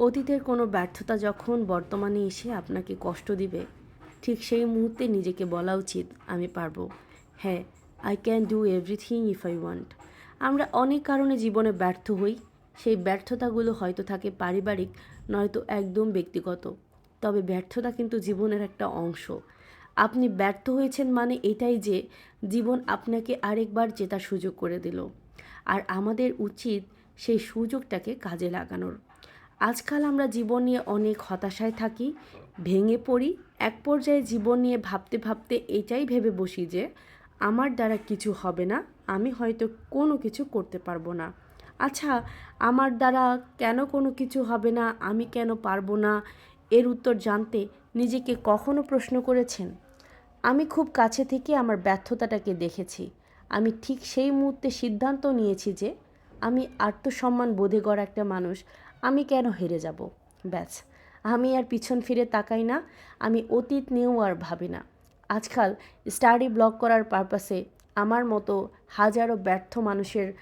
অতীতের কোনো ব্যর্থতা যখন বর্তমানে এসে আপনাকে কষ্ট দিবে, ঠিক সেই মুহূর্তে নিজেকে বলা উচিত, আমি পারব। হ্যাঁ I can do everything if I want আমরা অনেক কারণে জীবনে ব্যর্থ হই, সেই ব্যর্থতাগুলো হয়তো থাকে পারিবারিক, নয়তো একদম ব্যক্তিগত। তবে ব্যর্থতা কিন্তু জীবনের একটা অংশ। আপনি ব্যর্থ হয়েছেন মানে এটাই যে জীবন আপনাকে আরেকবার জেতার সুযোগ করে দিল। আর আমাদের উচিত সেই সুযোগটাকে কাজে লাগানোর। আজকাল আমরা জীবন নিয়ে অনেক হতাশায় থাকি, ভেঙে পড়ি। এক পর্যায়ে জীবন নিয়ে ভাবতে ভাবতে এটাই ভেবে বসি যে, আমার দ্বারা কিছু হবে না, আমি হয়তো কোনো কিছু করতে পারব না। আচ্ছা আমার দ্বারা কেন কোনো কিছু হবে না, আমি কেন পারব না? এর উত্তর জানতে নিজেকে কখনো প্রশ্ন করেছেন? আমি খুব কাছে থেকে আমার ব্যর্থতাটাকে দেখেছি। আমি ঠিক সেই মুহূর্তে সিদ্ধান্ত নিয়েছি যে, আমি আত্মসম্মান বোধে গড়া একটা মানুষ। আমি কেন হেরে যাব? ব্যাস, আমি আর পিছন ফিরে তাকাই না, আমি অতীত নিয়েও আর ভাবি না। আজকাল স্টাডি ব্লগ করার পারপাসে আমার মতো হাজারো ব্যর্থ মানুষের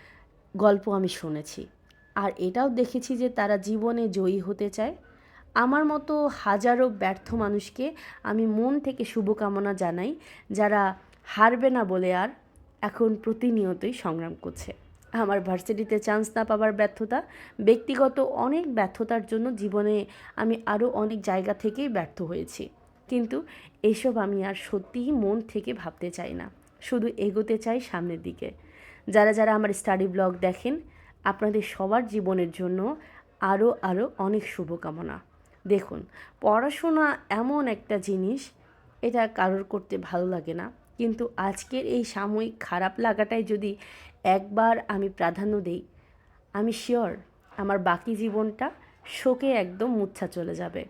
গল্প আমি শুনেছি। আর এটাও দেখেছি যে তারা জীবনে জয়ী হতে চায়। আমার মতো হাজারো ব্যর্থ মানুষকে আমি মন থেকে শুভকামনা জানাই, যারা হারবে না বলে আর এখন প্রতিনিয়তই সংগ্রাম করছে। আমার ভার্সিটিতে চান্স না পাওয়ার ব্যর্থতা, ব্যক্তিগত অনেক ব্যর্থতার জন্য জীবনে আমি আরও অনেক জায়গা থেকেই ব্যর্থ হয়েছি। কিন্তু এসব আমি আর সত্যিই মন থেকে ভাবতে চাই না, শুধু এগোতে চাই সামনের দিকে। যারা যারা আমার স্টাডি ব্লগ দেখেন, আপনাদের সবার জীবনের জন্য আরও আরও অনেক শুভকামনা। দেখুন, পড়াশোনা এমন একটা জিনিস, এটা কারোর করতে ভালো লাগে না। কিন্তু আজকের এই সাময়িক খারাপ লাগাটাই যদি একবার আমি প্রাধান্য দেই, আমি শিওর আমার বাকি জীবনটা শোকে একদম মুচ্ছা চলে যাবে।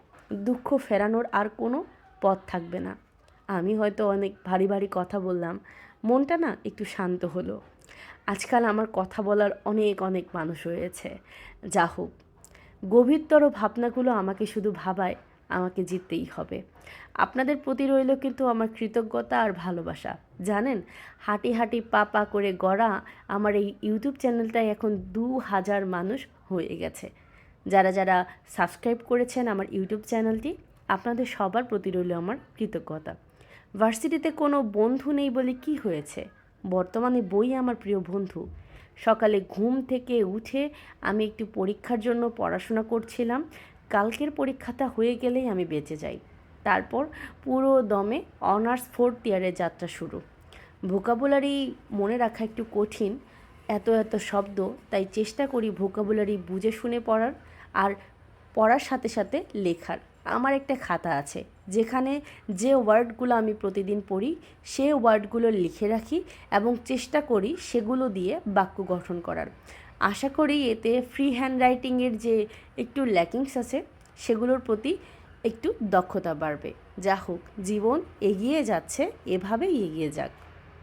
দুঃখ ফেরানোর আর কোনো পথ থাকবে না। আমি হয়তো অনেক ভারী ভারী কথা বললাম, মনটা না একটু শান্ত হলো। আজকাল আমার কথা বলার অনেক অনেক মানুষ রয়েছে। যা হোক, গভীরতর ভাবনাগুলো আমাকে শুধু ভাবায় আমাকে জিততেই হবে। আপনাদের প্রতি রইল কিন্তু আমার কৃতজ্ঞতা আর ভালোবাসা। জানেন, হাঁটি হাঁটি পা পা করে গড়া আমার এই ইউটিউব চ্যানেলটায় এখন দু হাজার মানুষ হয়ে গেছে। যারা যারা সাবস্ক্রাইব করেছেন আমার ইউটিউব চ্যানেলটি, আপনাদের সবার প্রতি রইল আমার কৃতজ্ঞতা। ভার্সিটিতে কোনো বন্ধু নেই বলে কি হয়েছে? বর্তমানে বই আমার প্রিয় বন্ধু। সকালে ঘুম থেকে উঠে আমি একটু পরীক্ষার জন্য পড়াশোনা করছিলাম। কালকের পরীক্ষাটা হয়ে গেলেই আমি বেঁচে যাই। তারপর পুরো দমে অনার্স ফোর্থ ইয়ারের যাত্রা শুরু। ভোকাবুলারি মনে রাখা একটু কঠিন, এত এত শব্দ, তাই চেষ্টা করি ভোকাবুলারি বুঝে শুনে পড়ার আর পড়ার সাথে সাথে লেখার। আমার একটা খাতা আছে, যেখানে যে ওয়ার্ডগুলো আমি প্রতিদিন পড়ি, সে ওয়ার্ডগুলো লিখে রাখি এবং চেষ্টা করি সেগুলো দিয়ে বাক্য গঠন করার। আশা করি এতে ফ্রি হ্যান্ড রাইটিংয়ের যে একটু ল্যাকিংস আছে, সেগুলোর প্রতি একটু দক্ষতা বাড়বে। যা হোক, জীবন এগিয়ে যাচ্ছে, এভাবেই এগিয়ে যাক।